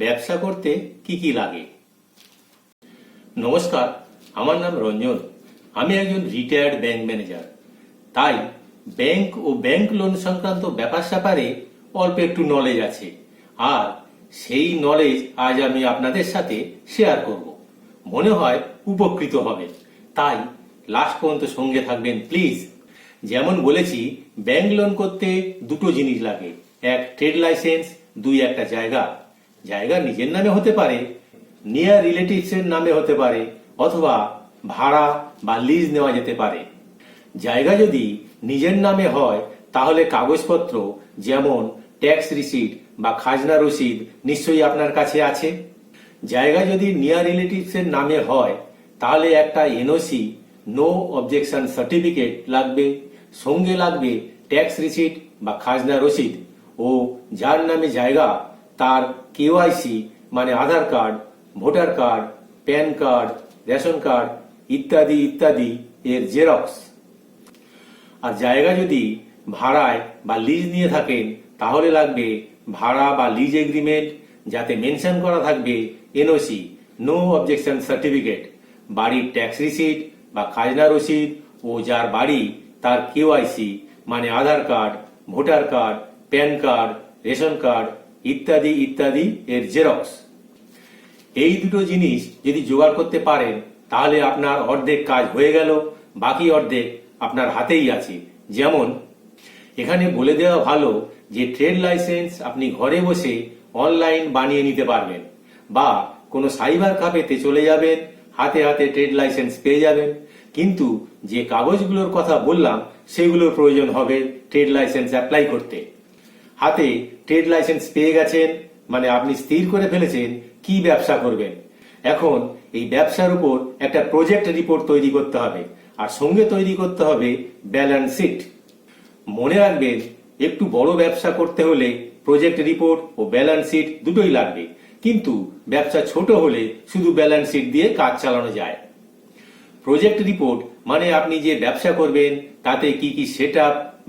ব্যবসা করতে কি কি লাগে? নমস্কার, আমার নাম রঞ্জন। আমি একজন রিটায়ার্ড ব্যাংক ম্যানেজার তাই ব্যাংক ও ব্যাংক লোন সংক্রান্ত ব্যাপার স্যাপারে অল্প একটু নলেজ আছে। আর সেই নলেজ আজ আমি আপনাদের সাথে শেয়ার করব। মনে হয় উপকৃত হবে তাই লাস্ট পর্যন্ত সঙ্গে থাকবেন প্লিজ যেমন বলেছি ব্যাংক লোন করতে দুটো জিনিস লাগে। এক ট্রেড লাইসেন্স দুই একটা জায়গা। জায়গা নিজের নামে হতে পারে নিয়ার রিলেটিভস এর নামে হতে পারে, অথবা ভাড়া বা লিজ নেওয়া যেতে পারে। জায়গা যদি নিজের নামে হয়, তাহলে কাগজপত্র যেমন ট্যাক্স রিসিট বা খাজনা রসিদ নিশ্চয়ই আপনার কাছে আছে। জায়গা যদি নিয়ার রিলেটিভস এর নামে হয়, তাহলে একটা এনওসি নো অবজেকশন সার্টিফিকেট লাগবে, সঙ্গে লাগবে ট্যাক্স রিসিট বা খাজনা রসিদ। ও যার নামে জায়গা তার কেওয়াইসি মানে Aadhaar card, voter card, PAN card, ration card, ইত্যাদি ইত্যাদি এর জেরক্স। আর জায়গা যদি ভাড়ায় বা লিজ নিয়ে থাকেন, তাহলে লাগবে ভাড়া বা লিজ এগ্রিমেন্ট, যাতে মেনশন করা থাকবে এনওসি, নো অবজেকশন সার্টিফিকেট। বাড়ির ট্যাক্স রিসিট বা খাজনা রসিদ ও যার বাড়ি তার কেওয়াইসি মানে Aadhaar card, voter card, PAN card, ration card ইত্যাদি ইত্যাদি এর জেরক্স। এই দুটো জিনিস যদি জোগাড় করতে পারেন, তাহলে আপনার অর্ধেক কাজ হয়ে গেল, বাকি অর্ধেক আপনার হাতেই আছে। যেমন, এখানে বলে দেওয়া ভালো যে ট্রেড লাইসেন্স আপনি ঘরে বসে অনলাইন বানিয়ে নিতে পারবেন, বা কোনো সাইবার কাফেতে চলে যাবেন, হাতে হাতে ট্রেড লাইসেন্স পেয়ে যাবেন। কিন্তু যে কাগজগুলোর কথা বললাম, সেগুলোর প্রয়োজন হবে ট্রেড লাইসেন্স অ্যাপ্লাই করতে। হাতে ট্রেড লাইসেন্স পেয়ে গেছেন মানে আপনি স্থির করে ফেলেছেন, কি ব্যবসা করবেন? এখন এই ব্যবসার উপর একটা প্রজেক্ট রিপোর্ট তৈরি করতে হবে, আর সঙ্গে তৈরি করতে হবে ব্যালেন্স শিট মনে রাখবেন, একটু বড় ব্যবসা করতে হলে প্রজেক্ট রিপোর্ট ও ব্যালেন্স শিট দুটোই লাগবে, কিন্তু ব্যবসা ছোট হলে শুধু ব্যালেন্স শিট দিয়ে কাজ চালানো যায়। প্রজেক্ট রিপোর্ট মানে আপনি যে ব্যবসা করবেন, তাতে কি কি সেট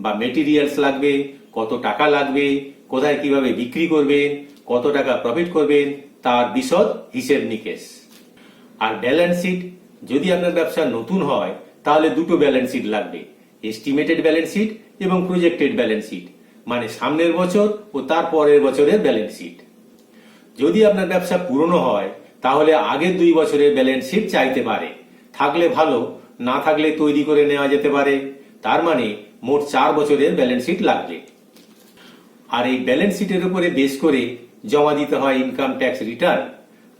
বা মেটেরিয়ালস লাগবে কত টাকা লাগবে, কোথায় কীভাবে বিক্রি করবেন, কত টাকা প্রফিট করবেন, তার বিশদ হিসেব নিকেশ। আর ব্যালেন্স শিট যদি আপনার ব্যবসা নতুন হয়, তাহলে দুটো ব্যালেন্স শিট লাগবে এস্টিমেটেড ব্যালেন্স শিট এবং প্রজেক্টেড ব্যালেন্স শিট মানে সামনের বছর ও তার পরের বছরের ব্যালেন্স শিট যদি আপনার ব্যবসা পুরনো হয়, তাহলে আগের দুই বছরের ব্যালেন্স শিট চাইতে পারে, থাকলে ভালো, না থাকলে তৈরি করে নেওয়া যেতে পারে, তার মানে মোট চার বছরের ব্যালেন্স শিট লাগবে। আর এই ব্যালেন্স শিটের উপরে বেস করে জমা দিতে হয় ইনকাম ট্যাক্স রিটার্ন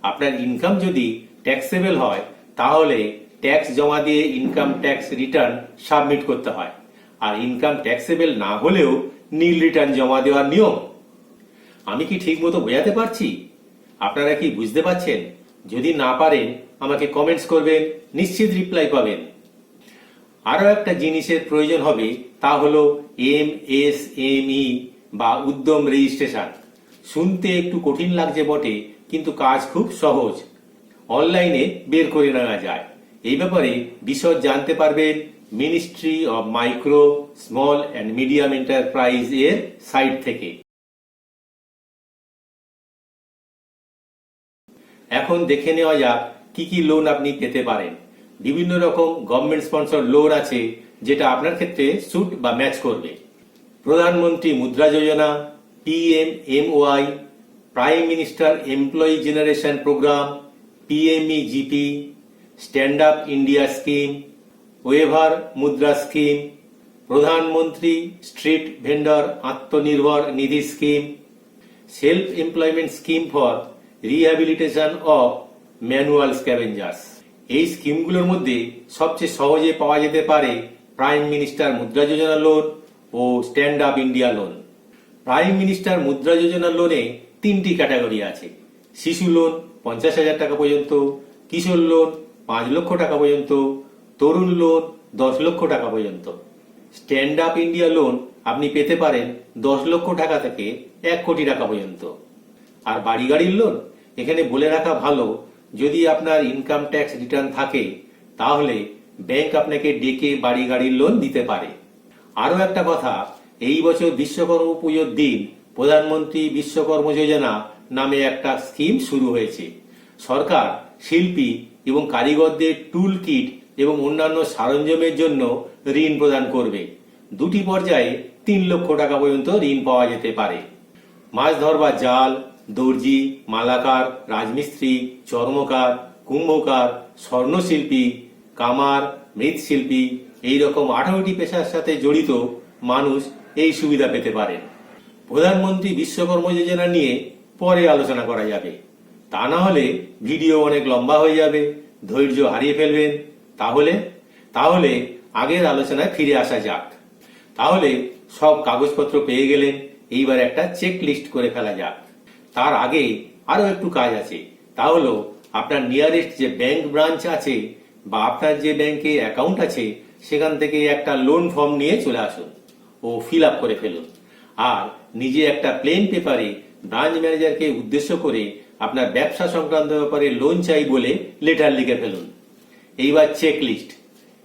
আপনার ইনকাম যদি ট্যাক্সেবল হয়, তাহলে ট্যাক্স জমা দিয়ে ইনকাম ট্যাক্স রিটার্ন সাবমিট করতে হয়। আর ইনকাম ট্যাক্সেবল না হলেও নীল রিটার্ন জমা দেওয়ার নিয়ম। আমি কি ঠিক মতো বোঝাতে পারছি? আপনারা কি বুঝতে পারছেন? যদি না পারেন, আমাকে কমেন্টস করবেন, নিশ্চিত রিপ্লাই পাবেন। আরও একটা জিনিসের প্রয়োজন হবে, তা হলো এম এস এম ই বা উদ্যম রেজিস্ট্রেশন শুনতে একটু কঠিন লাগছে বটে, কিন্তু কাজ খুব সহজ। অনলাইনে বের করে নেওয়া যায়। এই ব্যাপারে বিশদ জানতে পারবেন ministry of micro small and medium enterprise এর সাইট থেকে। এখন দেখে নেওয়া যাক কি কি লোন আপনি পেতে পারেন। বিভিন্ন রকম গভর্নমেন্ট স্পন্সর লোন আছে, যেটা আপনার ক্ষেত্রে সুট বা ম্যাচ করবে। প্রধানমন্ত্রী Mudra Yojana PM MY prime minister employee generation programme PME GP stand up India scheme waiver Mudra scheme প্রধানমন্ত্রী street vendor Atmanirbhar Nidhi scheme self employment scheme for rehabilitation of manual scavengers এই স্কিমগুলোর মধ্যে সবচেয়ে সহজে পাওয়া যেতে পারে prime minister Mudra Yojana loan ও stand up India loan prime minister Mudra Yojana লোনে তিনটি ক্যাটাগরি আছে। শিশু লোন পঞ্চাশ হাজার টাকা পর্যন্ত, কিশোর লোন পাঁচ লক্ষ টাকা পর্যন্ত, তরুণ লোন দশ লক্ষ টাকা পর্যন্ত। স্ট্যান্ড আপ ইন্ডিয়া লোন আপনি পেতে পারেন দশ লক্ষ টাকা থেকে এক কোটি টাকা পর্যন্ত। আর বাড়ি গাড়ির লোন এখানে বলে রাখা ভালো, যদি আপনার ইনকাম ট্যাক্স রিটার্ন থাকে, তাহলে ব্যাংক আপনাকে ডেকে বাড়ি গাড়ির লোন দিতে পারে। আরও একটা কথা, এই বছর বিশ্বকর্ম পুজোর দিন প্রধানমন্ত্রী বিশ্বকর্ম যোজনা নামে একটা স্কিম শুরু হয়েছে। সরকার, শিল্পী এবং কারিগরদের টুল কিট এবং অন্যান্য সরঞ্জামের জন্য ঋণ প্রদান করবে। দুটি পর্যায়ে তিন লক্ষ টাকা পর্যন্ত ঋণ পাওয়া যেতে পারে। মাছ ধরবার জাল, দর্জি, মালাকার, রাজমিস্ত্রি, চর্মকার, কুম্ভকার, স্বর্ণশিল্পী, কামার, মৃৎশিল্পী এই রকম আঠারোটি পেশার সাথে জড়িত মানুষ এই সুবিধা পেতে পারেন। প্রধানমন্ত্রী বিশ্বকর্ম যোজনা নিয়ে পরে আলোচনা করা যাবে। তা না হলে ভিডিও অনেক লম্বা হয়ে যাবে, ধৈর্য হারিয়ে ফেলবেন। তাহলে? তাহলে আগের আলোচনায় ফিরে আসা যাক। তাহলে সব কাগজপত্র পেয়ে গেলেন এইবার একটা চেক লিস্ট করে ফেলা যাক। তার আগে আরও একটু কাজ আছে। তা হলো, আপনার নিয়ারেস্ট যে ব্যাংক ব্রাঞ্চ আছে বা আপনার যে ব্যাংকে অ্যাকাউন্ট আছে সেখান থেকে একটা লোন ফর্ম নিয়ে চলে আসুন। ও ফিল আপ করে ফেলুন। আর নিজে একটা প্লেন পেপারে ব্রাঞ্চ ম্যানেজারকে উদ্দেশ্য করে আপনার ব্যবসা সংক্রান্ত ব্যাপারে লোন চাই বলে লেটার লিখে ফেলুন। এইবার চেক লিস্ট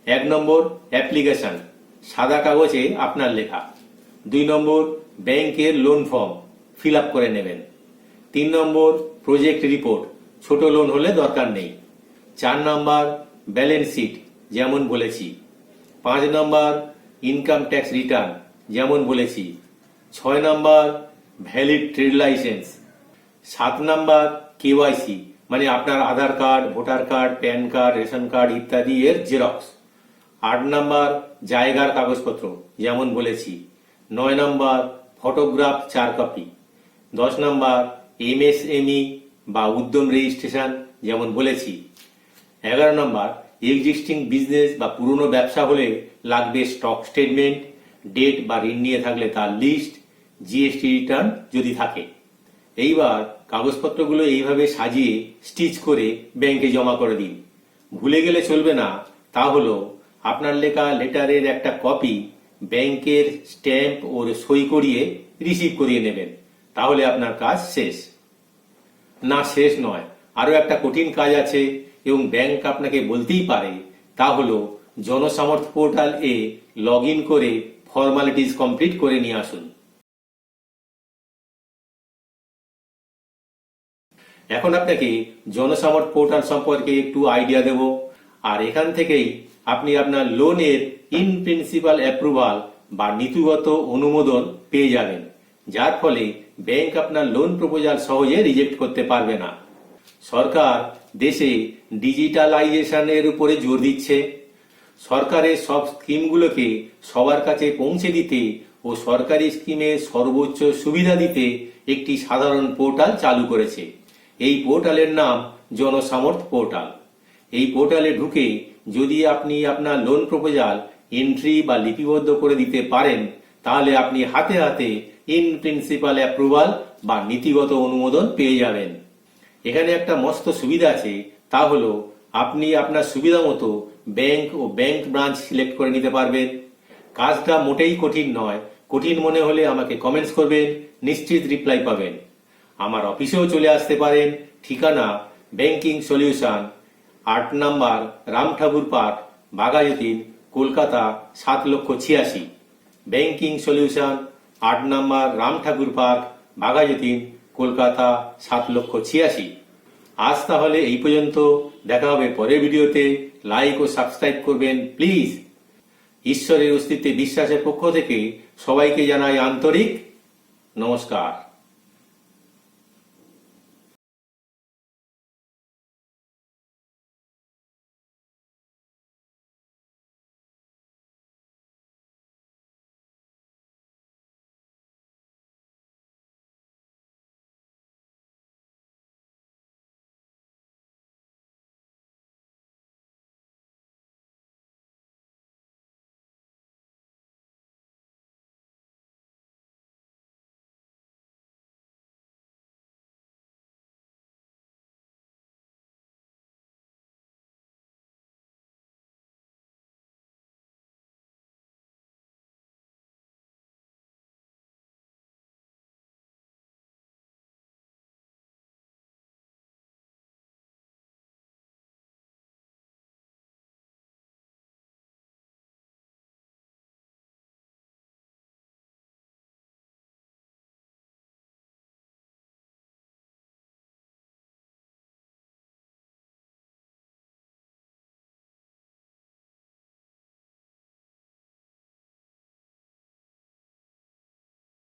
এক নম্বর অ্যাপ্লিকেশন সাদা কাগজে আপনার লেখা। দুই নম্বর ব্যাংকের লোন ফর্ম ফিল আপ করে নেবেন। তিন নম্বর প্রজেক্ট রিপোর্ট ছোট লোন হলে দরকার নেই। চার নম্বর ব্যালেন্স শিট যেমন বলেছি। পাঁচ নম্বর ইনকাম ট্যাক্স রিটার্ন যেমন বলেছি। ছয় নম্বর ভ্যালিড ট্রেড লাইসেন্স সাত নাম্বার কেওয়াইসি মানে আপনার Aadhaar card, voter card, PAN card, ration card ইত্যাদি এর জেরক্স আট নম্বর জায়গার কাগজপত্র, যেমন বলেছি। নয় নম্বর ফটোগ্রাফ চার কপি দশ নম্বর এমএসএমই বা উদ্যম রেজিস্ট্রেশন যেমন বলেছি। এগারো নম্বর এক্সিস্টিং বিজনেস বা পুরনো ব্যবসা হলে লাগবে স্টক স্টেটমেন্ট ডেট বা ঋণ নিয়ে থাকলে তার লিস্ট জিএসটি রিটার্ন যদি থাকে। এইবার কাগজপত্রগুলো এইভাবে সাজিয়ে স্টিচ করে ব্যাংকে জমা করে দিন। ভুলে গেলে চলবে না। তা হলো আপনার লেখা লেটারের একটা কপি ব্যাংকের স্ট্যাম্প ও সই করিয়ে রিসিভ করিয়ে নেবেন। তাহলে আপনার কাজ শেষ। না, শেষ নয়। আরও একটা কঠিন কাজ আছে। এবং ব্যাংক আপনাকে বলতেই পারে, তা হলো জনসামর্থ পোর্টাল এ লগ করে ফর্মালিটিস কমপ্লিট করে নিয়ে আসুন। এখন আপনাকে জনসামর্থ পোর্টাল সম্পর্কে একটু আইডিয়া দেব। আর এখান থেকেই আপনি আপনার লোনের ইন প্রিন্সিপাল অ্যাপ্রুভাল বা নীতিগত অনুমোদন পেয়ে যাবেন। যার ফলে ব্যাংক আপনার লোন প্রপোজাল সহজে রিজেক্ট করতে পারবে না। সরকার দেশে ডিজিটালাইজেশনের উপরে জোর দিচ্ছে। সরকারের সব স্কিমগুলোকে সবার কাছে পৌঁছে দিতে ও সরকারি স্কিমে সর্বোচ্চ সুবিধা দিতে একটি সাধারণ পোর্টাল চালু করেছে। এই পোর্টালের নাম জনসামর্থ পোর্টাল। এই পোর্টালে ঢুকে যদি আপনি আপনার লোন প্রপোজাল, এন্ট্রি বা লিপিবদ্ধ করে দিতে পারেন, তাহলে আপনি হাতে হাতে ইন প্রিন্সিপাল অ্যাপ্রুভাল বা নীতিগত অনুমোদন পেয়ে যাবেন। এখানে একটা মস্ত সুবিধা আছে, তা হলো আপনি আপনার সুবিধা মতো ব্যাংক ও ব্যাংক ব্রাঞ্চ সিলেক্ট করে নিতে পারবেন। কাজটা মোটেই কঠিন নয়, কঠিন মনে হলে আমাকে কমেন্টস করবেন, নিশ্চিত রিপ্লাই পাবেন। আমার অফিসেও চলে আসতে পারেন, ঠিকানা ব্যাংকিং সলিউশন, আট নাম্বার রাম ঠাকুর পার্ক, বাঘাযতীন, কলকাতা, সাত লক্ষ ছিয়াশি। ব্যাংকিং সলিউশন, আট নাম্বার রাম ঠাকুর পার্ক, বাঘাযতীন কলকাতা সাত লক্ষ ছিয়াশি। আজ তাহলে এই পর্যন্ত। দেখা হবে পরের ভিডিওতে। লাইক ও সাবস্ক্রাইব করবেন প্লিজ ঈশ্বরের অস্তিত্বে বিশ্বাসের পক্ষ থেকে সবাইকে জানাই আন্তরিক নমস্কার।